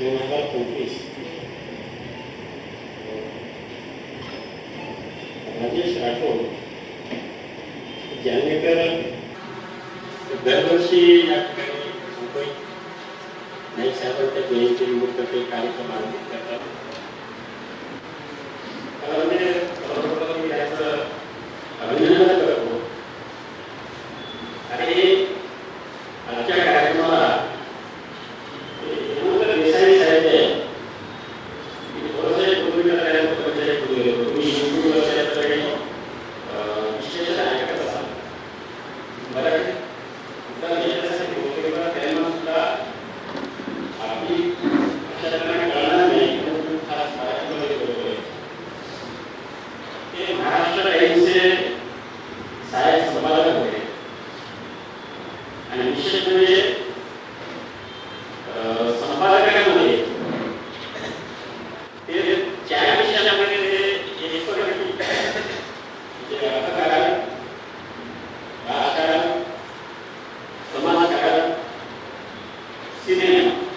menggunakan kumpis. Nanti jangan berang, sebab si yang kau sampai naik sahaja dengan. 谢谢你。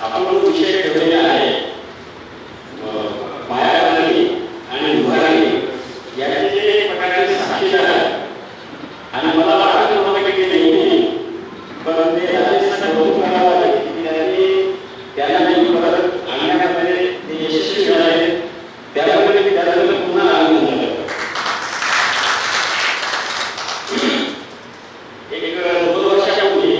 आपण विषय ठेवलेला आहे. मायावादी आणि उभाराणी याचे जे प्रकारचे साक्षीदार आहे आणि मला वाटत नव्हतं की नाही पण ते असे सर्व करावं लागेल त्यांनी यशस्वी झाले त्याच्यामुळे मी त्याच्याबद्दल पुन्हा आनंद झाला एक दोन वर्षाच्या मुली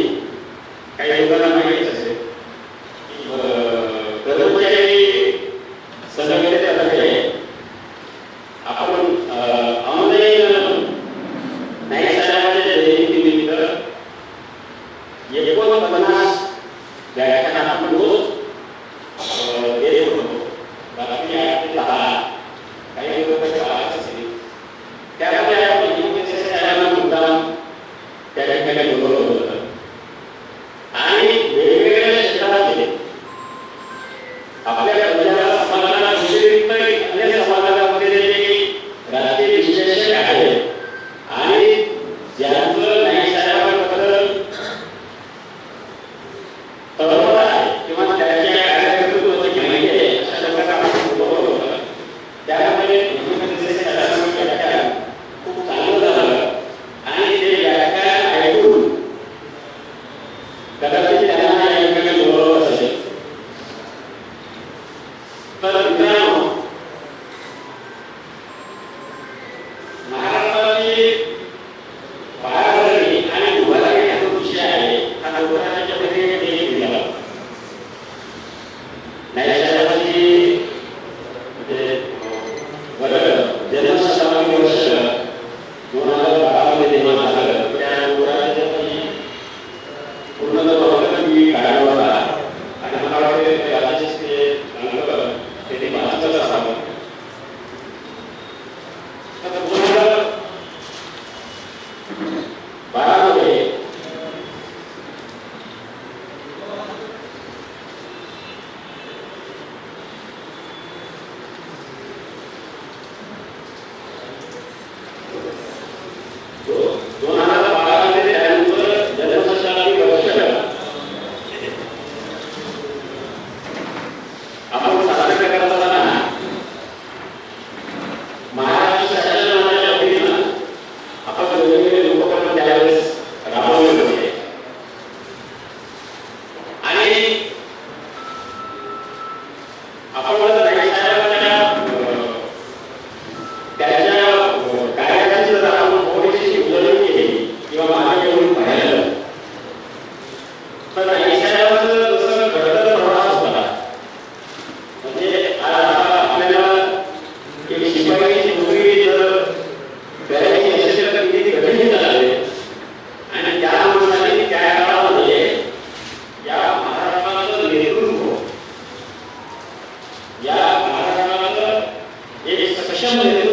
Chambre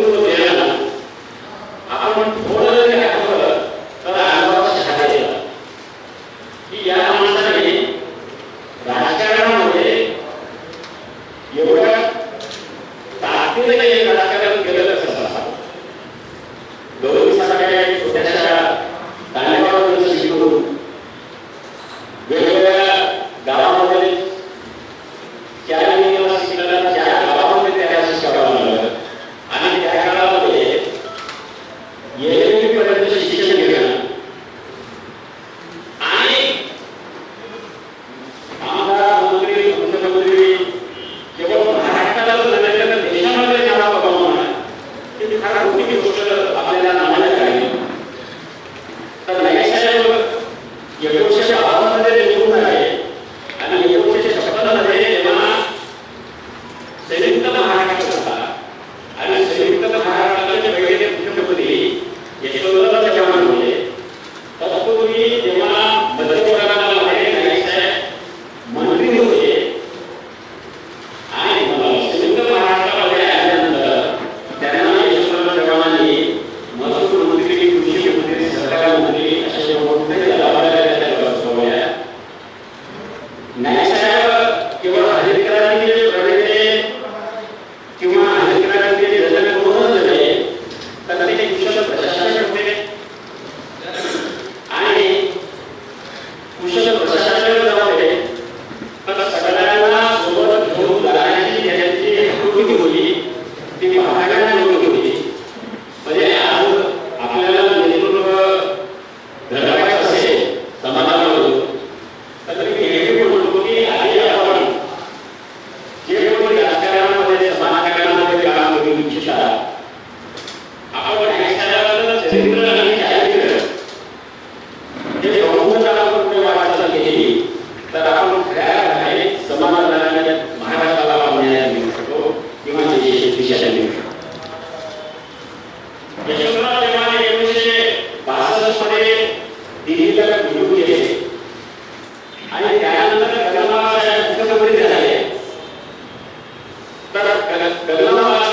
तर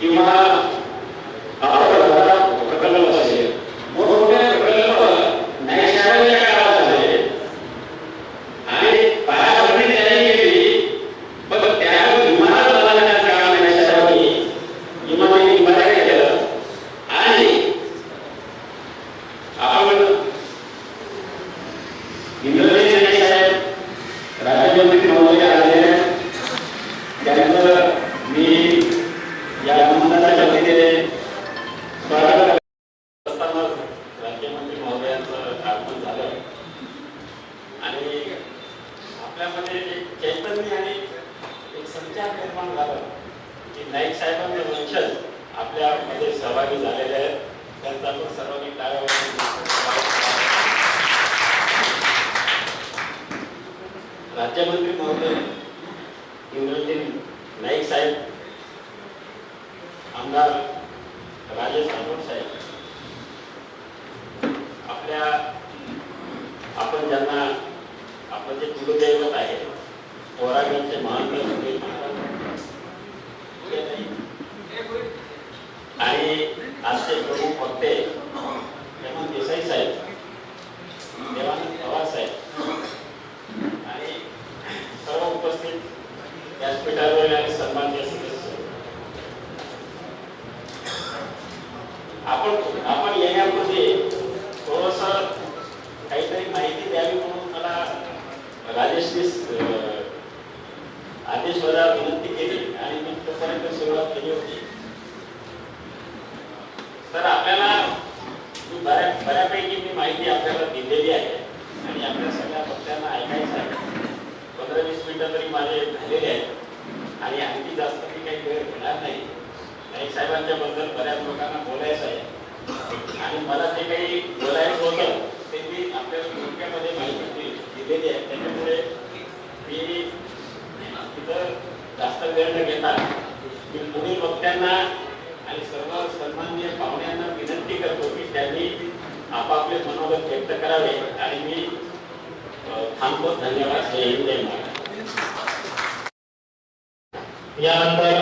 किंवा प्रकल्प असेल मोठमोठे प्रकल्प नैसर्गिक काळात झाले पण त्यावर विमानात चालवण्यात काम नैसर्गिक विमानाने बऱ्याकडे केलं आणि आपण इंद्रजी साहेब आजचे प्रमुख वक्ते हेमंत देसाई साहेब देवानंद पवार साहेब आणि सर्व उपस्थित व्यासपीठावर आणि सन्माननीय सदस्य. आपण आपण येण्यामध्ये थोडस काहीतरी माहिती द्यावी म्हणून मला राजेशने अं, आदेश विनंती केली आणि मी तोपर्यंत सुरुवात केली होती. तर आपल्याला बऱ्या बऱ्यापैकी मी माहिती आपल्याला दिलेली आहे आणि आपल्या सगळ्या पक्षांना ऐकायचं आहे. पंधरा वीस मिनिटं तरी माझे झालेले आहेत आणि आणखी जास्त मी काही वेळ घेणार नाही. नाईक साहेबांच्या बद्दल बऱ्याच लोकांना बोलायचं आहे. आणि मला जे काही बोलायचं होतं ते मी आपल्या थोडक्यामध्ये माहिती दिलेली आहे. त्याच्यामुळे मी तिथं जास्त वेळ न घेता मी पुढील वक्त्यांना आणि सर्व सन्मान्य पाहुण्यांना विनंती करतो की त्यांनी आपापले मनोगत व्यक्त करावे आणि मी थांबतो. धन्यवाद. जय हिंद. जय यानंतर